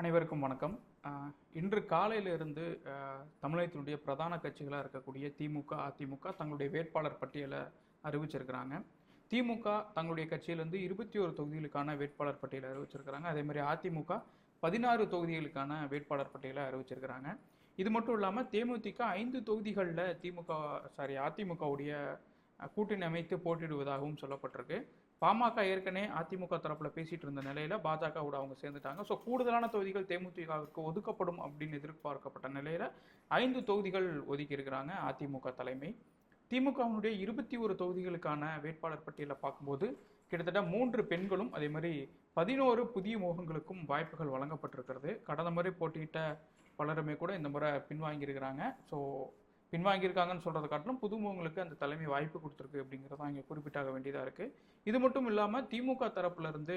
அனைவருக்கும் வணக்கம். இன்று காலையிலிருந்து தமிழகத்தினுடைய பிரதான கட்சிகளாக இருக்கக்கூடிய திமுக அதிமுக தங்களுடைய வேட்பாளர் பட்டியலை அறிவிச்சிருக்கிறாங்க. திமுக தங்களுடைய கட்சியிலிருந்து இருபத்தி ஒரு தொகுதிகளுக்கான வேட்பாளர் பட்டியலை அறிவிச்சிருக்கிறாங்க. அதே மாதிரி அதிமுக பதினாறு தொகுதிகளுக்கான வேட்பாளர் பட்டியலை அறிவிச்சிருக்கிறாங்க. இது மட்டும் இல்லாமல் தேமுதிக ஐந்து தொகுதிகளில் திமுக சாரி அதிமுகவுடைய கூட்டணி அமைத்து போட்டியிடுவதாகவும் சொல்லப்பட்டிருக்கு. பாமக ஏற்கனவே அதிமுக தரப்பில் பேசிட்டு இருந்த நிலையில் பாஜகவோட அவங்க சேர்ந்துட்டாங்க. ஸோ கூடுதலான தொகுதிகள் தேமுதிகவிற்கு ஒதுக்கப்படும் அப்படின்னு எதிர்பார்க்கப்பட்ட நிலையில் ஐந்து தொகுதிகள் ஒதுக்கி இருக்கிறாங்க அதிமுக தலைமை. திமுகவினுடைய இருபத்தி ஒரு தொகுதிகளுக்கான வேட்பாளர் பட்டியலை பார்க்கும்போது கிட்டத்தட்ட மூன்று பெண்களும் அதே மாதிரி பதினோரு புதிய முகங்களுக்கும் வாய்ப்புகள் வழங்கப்பட்டிருக்கிறது. கடந்த முறை போட்டியிட்ட பலருமே கூட இந்த முறை பின்வாங்கியிருக்கிறாங்க. ஸோ பின்வாங்கியிருக்காங்கன்னு சொல்கிறத காட்டிலும் புதுமுகங்களுக்கு அந்த தலைமை வாய்ப்பு கொடுத்துருக்கு அப்படிங்கிறதான் இங்கே குறிப்பிட்டாக வேண்டியதாக இருக்குது இது மட்டும் இல்லாமல் திமுக தரப்புலேருந்து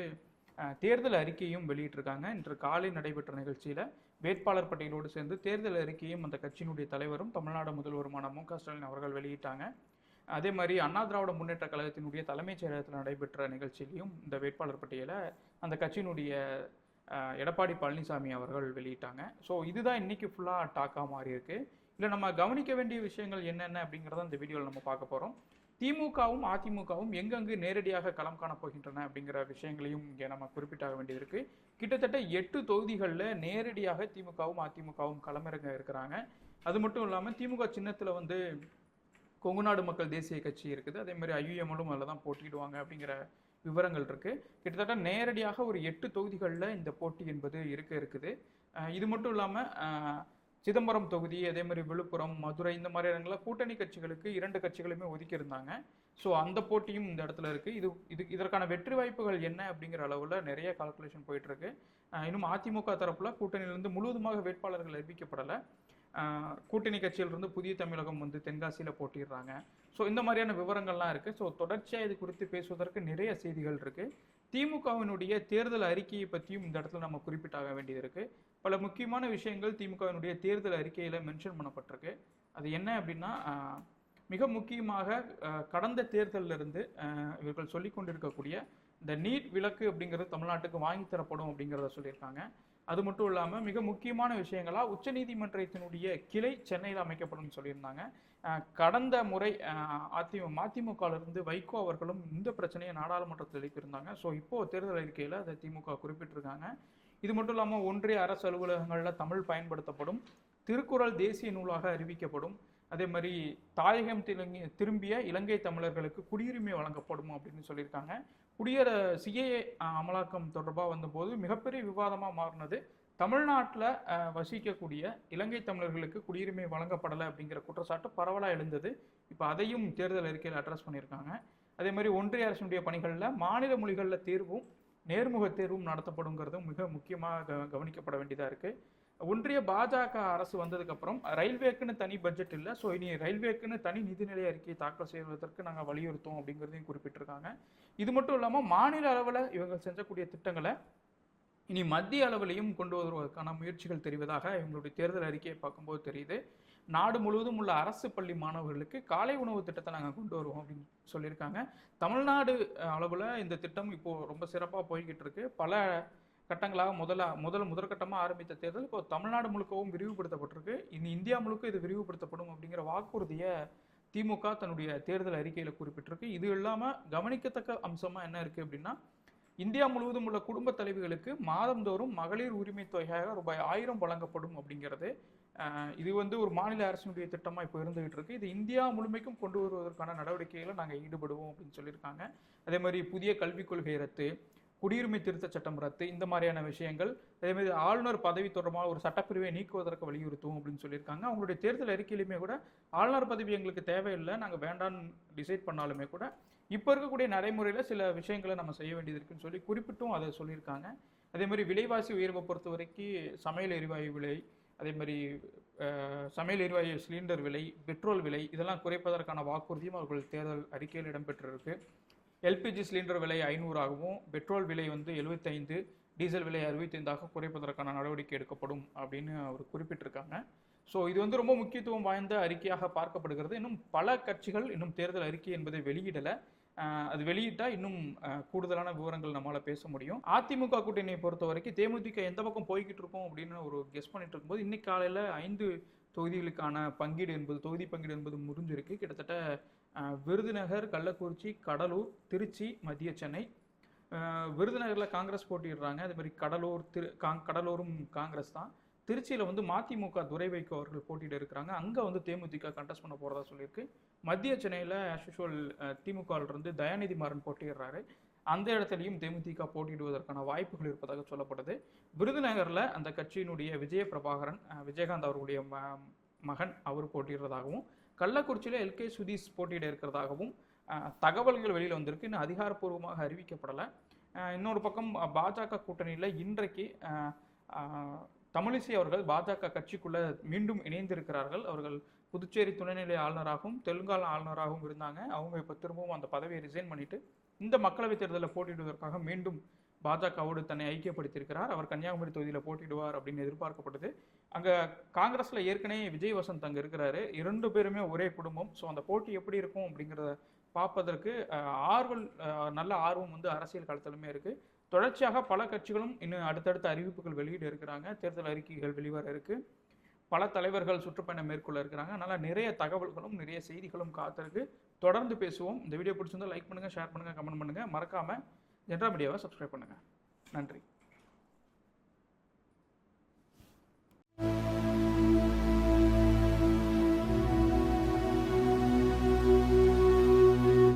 தேர்தல் அறிக்கையும் வெளியிட்டிருக்காங்க. இன்று காலை நடைபெற்ற நிகழ்ச்சியில் வேட்பாளர் பட்டியலோடு சேர்ந்து தேர்தல் அறிக்கையும் அந்த கட்சியினுடைய தலைவரும் தமிழ்நாடு முதல்வருமான மு க ஸ்டாலின் அவர்கள் வெளியிட்டாங்க. அதே மாதிரி அண்ணா திராவிட முன்னேற்ற கழகத்தினுடைய தலைமைச் செயலகத்தில் நடைபெற்ற நிகழ்ச்சியிலையும் இந்த வேட்பாளர் பட்டியலை அந்த கட்சியினுடைய எடப்பாடி பழனிசாமி அவர்கள் வெளியிட்டாங்க. ஸோ இதுதான் இன்னைக்கு ஃபுல்லாக டாக்காக மாறி இருக்கு இல்லை நம்ம கவனிக்க வேண்டிய விஷயங்கள் என்னென்ன அப்படிங்கிறத இந்த வீடியோவில் நம்ம பார்க்க போகிறோம் திமுகவும் அதிமுகவும் எங்கெங்கு நேரடியாக களம் காணப் போகின்றன அப்படிங்கிற விஷயங்களையும் இங்கே நம்ம குறிப்பிட்டாக வேண்டியது இருக்குது கிட்டத்தட்ட எட்டு தொகுதிகளில் நேரடியாக திமுகவும் அதிமுகவும் களமிறங்க இருக்கிறாங்க. அது மட்டும் இல்லாமல் திமுக சின்னத்தில் வந்து கொங்குநாடு மக்கள் தேசிய கட்சி இருக்குது. அதே மாதிரி ஐயுஎம்எலும் அதில் தான் போட்டியிடுவாங்க அப்படிங்கிற விவரங்கள் இருக்குது கிட்டத்தட்ட நேரடியாக ஒரு எட்டு தொகுதிகளில் இந்த போட்டி என்பது இருக்க இருக்குது. இது மட்டும் இல்லாமல் சிதம்பரம் தொகுதி அதே மாதிரி விழுப்புரம் மதுரை இந்த மாதிரி இடங்களில் கூட்டணி கட்சிகளுக்கு இரண்டு கட்சிகளுமே ஒதுக்கி இருந்தாங்க ஸோ அந்த போட்டியும் இந்த இடத்துல இருக்கு. இது இது இதற்கான வெற்றி வாய்ப்புகள் என்ன அப்படிங்கிற அளவில் நிறைய கால்குலேஷன் போயிட்டு இருக்கு இன்னும் அதிமுக தரப்புல கூட்டணியிலிருந்து முழுவதுமாக வேட்பாளர்கள் அறிவிக்கப்படலை. கூட்டணி கட்சியிலிருந்து புதிய தமிழகம் வந்து தென்காசியில் போட்டிடுறாங்க ஸோ இந்த மாதிரியான விவரங்கள்லாம் இருக்குது ஸோ தொடர்ச்சியாக இது குறித்து பேசுவதற்கு நிறைய செய்திகள் இருக்குது திமுகவினுடைய தேர்தல் அறிக்கையை பற்றியும் இந்த இடத்துல நம்ம குறிப்பிட்டாக வேண்டியது இருக்குது பல முக்கியமான விஷயங்கள் திமுகவினுடைய தேர்தல் அறிக்கையில் மென்ஷன் பண்ணப்பட்டிருக்கு. அது என்ன அப்படின்னா மிக முக்கியமாக கடந்த தேர்தலில் இருந்து இவர்கள் சொல்லிக் கொண்டிருக்கக்கூடிய இந்த நீட் விளக்கு அப்படிங்கிறது தமிழ்நாட்டுக்கு வாங்கி தரப்படும் அப்படிங்கிறத சொல்லியிருக்காங்க. அது மட்டும் இல்லாமல் மிக முக்கியமான விஷயங்களா உச்சநீதிமன்றத்தினுடைய கிளை சென்னையில் அமைக்கப்படும் சொல்லியிருந்தாங்க. கடந்த முறை அதிமுக மதிமுகவிலிருந்து வைகோ அவர்களும் இந்த பிரச்சனையை நாடாளுமன்றத்தில் எழுப்பியிருந்தாங்க. ஸோ இப்போ தேர்தல் அறிக்கையில் அதை திமுக குறிப்பிட்டிருக்காங்க. இது மட்டும் இல்லாமல் ஒன்றிய அரசு அலுவலகங்களில் தமிழ் பயன்படுத்தப்படும். திருக்குறள் தேசிய நூலாக அறிவிக்கப்படும். அதே மாதிரி தாயகம் திலங்கி திரும்பிய இலங்கை தமிழர்களுக்கு குடியுரிமை வழங்கப்படும் அப்படின்னு சொல்லியிருக்காங்க. குடியர சிஏ அமலாக்கம் தொடர்பாக வந்தபோது மிகப்பெரிய விவாதமாக மாறினது தமிழ்நாட்டில் வசிக்கக்கூடிய இலங்கை தமிழர்களுக்கு குடியுரிமை வழங்கப்படலை அப்படிங்கிற குற்றச்சாட்டு பரவலாக எழுந்தது. இப்போ அதையும் தேர்தல் அறிக்கையில் அட்ரஸ் பண்ணியிருக்காங்க. அதே மாதிரி ஒன்றிய அரசினுடைய பணிகளில் மாநில மொழிகளில் தேர்வும் நேர்முக தேர்வும் நடத்தப்படுங்கிறதும் மிக முக்கியமாக க- கவனிக்கப்பட வேண்டியதாக இருக்குது ஒன்றிய பாஜக அரசு வந்ததுக்கப்புறம் ரயில்வேக்குன்னு தனி பட்ஜெட் இல்லை. ஸோ இனி ரயில்வேக்குன்னு தனி நிதிநிலை அறிக்கையை தாக்கல் செய்வதற்கு நாங்கள் வலியுறுத்தோம் அப்படிங்கிறதையும் குறிப்பிட்டிருக்காங்க. இது மட்டும் இல்லாமல் மாநில அளவில் இவங்க செஞ்சக்கூடிய திட்டங்களை இனி மத்திய அளவிலையும் கொண்டு வருவதற்கான முயற்சிகள் தெரிவதாக இவங்களுடைய தேர்தல் அறிக்கையை பார்க்கும்போது தெரியுது. நாடு முழுவதும் உள்ள அரசு பள்ளி மாணவர்களுக்கு காலை உணவு திட்டத்தை நாங்கள் கொண்டு வருவோம் அப்படின்னு சொல்லியிருக்காங்க. தமிழ்நாடு அளவில் இந்த திட்டம் இப்போது ரொம்ப சிறப்பாக போய்கிட்டு இருக்கு. பல கட்டங்களாக முதல்ல முதல் முதற்கட்டமாக ஆரம்பித்த தேர்தல் இப்போ தமிழ்நாடு முழுக்கவும் விரிவுபடுத்தப்பட்டிருக்கு. இனி இந்தியா முழுக்க இது விரிவுபடுத்தப்படும் அப்படிங்கிற வாக்குறுதியை திமுக தன்னுடைய தேர்தல் அறிக்கையில் குறிப்பிட்டிருக்கு. இது இல்லாமல் கவனிக்கத்தக்க அம்சமாக என்ன இருக்குது அப்படின்னா இந்தியா முழுவதும் உள்ள குடும்ப தலைவிகளுக்கு மாதந்தோறும் மகளிர் உரிமை தொகையாக ரூபாய் ஆயிரம் வழங்கப்படும் அப்படிங்கிறது இது வந்து ஒரு மாநில அரசினுடைய திட்டமாக இப்போ இருந்துகிட்டு இருக்கு இது இந்தியா முழுமைக்கும் கொண்டு வருவதற்கான நடவடிக்கைகளை நாங்கள் ஈடுபடுவோம் அப்படின்னு சொல்லியிருக்காங்க. அதே மாதிரி புதிய கல்விக் கொள்கை ரத்து குடியுரிமை திருத்த சட்டம் ரத்து இந்த மாதிரியான விஷயங்கள் அதேமாதிரி ஆளுநர் பதவி தொடர்பாக ஒரு சட்டப்பிரிவை நீக்குவதற்கு வலியுறுத்தும் அப்படின்னு சொல்லியிருக்காங்க. அவங்களுடைய தேர்தல் அறிக்கையிலுமே கூட ஆளுநர் பதவி எங்களுக்கு தேவையில்லை நாங்கள் வேண்டான்னு டிசைட் பண்ணாலுமே கூட இப்போ இருக்கக்கூடிய நடைமுறையில் சில விஷயங்களை நம்ம செய்ய வேண்டியது இருக்குன்னு சொல்லி குறிப்பிட்டும் அதை சொல்லியிருக்காங்க. அதே மாதிரி விலைவாசி உயர்வை பொறுத்த வரைக்கும் சமையல் எரிவாயு விலை அதே மாதிரி சமையல் எரிவாயு சிலிண்டர் விலை பெட்ரோல் விலை இதெல்லாம் குறைப்பதற்கான வாக்குறுதியும் அவர்கள் தேர்தல் அறிக்கையில் இடம்பெற்றிருக்கு. எல்பிஜி சிலிண்டர் விலை ஐநூறாகவும் பெட்ரோல் விலை வந்து எழுபத்தைந்து டீசல் விலை அறுபத்தைந்தாக குறைப்பதற்கான நடவடிக்கை எடுக்கப்படும் அப்படின்னு அவர் குறிப்பிட்டிருக்காங்க. ஸோ இது வந்து ரொம்ப முக்கியத்துவம் வாய்ந்த அறிக்கையாக பார்க்கப்படுகிறது. இன்னும் பல கட்சிகள் இன்னும் தேர்தல் அறிக்கை என்பதை வெளியிடலை. அது வெளியிட்டால் இன்னும் கூடுதலான விவரங்கள் நம்மளால் பேச முடியும். அதிமுக கூட்டணியை பொறுத்த வரைக்கும் தேமுதிக எந்த பக்கம் போய்கிட்டு இருக்கோம் அப்படின்னு ஒரு கெஸ் பண்ணிட்டு இருக்கும்போது இன்னைக்கு காலையில் ஐந்து தொகுதிகளுக்கான பங்கீடு என்பது தொகுதி பங்கீடு என்பது முடிஞ்சிருக்கு. கிட்டத்தட்ட விருதுநகர் கள்ளக்குறிச்சி கடலூர் திருச்சி மத்திய சென்னை. விருதுநகரில் காங்கிரஸ் போட்டிடுறாங்க அதே மாதிரி கடலூர் திரு காங் கடலூரும் காங்கிரஸ் தான். திருச்சியில் வந்து மதிமுக துரை வைகோ அவர்கள் போட்டியிட இருக்கிறாங்க. அங்கே வந்து தேமுதிக கண்டெஸ்ட் பண்ண போகிறதா சொல்லியிருக்கு. மத்திய சென்னையில் ஆஸ் யூஷுவல் திமுகவிலிருந்து இருந்து தயாநிதி மாறன் போட்டியிடுறாரு. அந்த இடத்துலையும் தேமுதிக போட்டியிடுவதற்கான வாய்ப்புகள் இருப்பதாக சொல்லப்படுது. விருதுநகரில் அந்த கட்சியினுடைய விஜய பிரபாகரன் விஜயகாந்த் அவர்களுடைய ம- மகன் அவர் போட்டியிடுறதாகவும் கள்ளக்குறிச்சியில் எல்கே சுதீஷ் போட்டியிட இருக்கிறதாகவும் தகவல்கள் வெளியில் வந்திருக்கு. இன்னும் அதிகாரப்பூர்வமாக அறிவிக்கப்படலை. இன்னொரு பக்கம் பாஜக கூட்டணியில் இன்றைக்கு தமிழிசை அவர்கள் பாஜக கட்சிக்குள்ளே மீண்டும் இணைந்திருக்கிறார்கள். அவர்கள் புதுச்சேரி துணைநிலை ஆளுநராகவும் தெலுங்கானா ஆளுநராகவும் இருந்தாங்க. அவங்க இப்போ திரும்பவும் அந்த பதவியை ரிசைன் பண்ணிட்டு இந்த மக்களவைத் தேர்தலில் போட்டியிடுவதற்காக மீண்டும் பாஜகவோடு தன்னை ஐக்கியப்படுத்தியிருக்கிறார். அவர் கன்னியாகுமரி தொகுதியில் போட்டியிடுவார் அப்படின்னு எதிர்பார்க்கப்படுது அங்கே காங்கிரஸில் ஏற்கனவே விஜய் வசந்த் அங்கே இருக்கிறாரு. இரண்டு பேருமே ஒரே குடும்பம். ஸோ அந்த போட்டி எப்படி இருக்கும் அப்படிங்கிறத பார்ப்பதற்கு ஆர்வல் நல்ல ஆர்வம் வந்து அரசியல் களத்திலுமே இருக்குது தொடர்ச்சியாக பல கட்சிகளும் இன்னும் அடுத்தடுத்த அறிவிப்புகள் வெளியிட இருக்கிறாங்க. தேர்தல் அறிக்கைகள் வெளிவர இருக்குது பல தலைவர்கள் சுற்றுப்பயணம் மேற்கொள்ள இருக்கிறாங்க. அதனால் நிறைய தகவல்களும் நிறைய செய்திகளும் காத்திருக்கு. தொடர்ந்து பேசுவோம். இந்த வீடியோ பிடிச்சிருந்தா லைக் பண்ணுங்கள் ஷேர் பண்ணுங்கள் கமெண்ட் பண்ணுங்கள் மறக்காமல் ஜென்ரா மீடியாவை சப்ஸ்கிரைப் பண்ணுங்கள் நன்றி.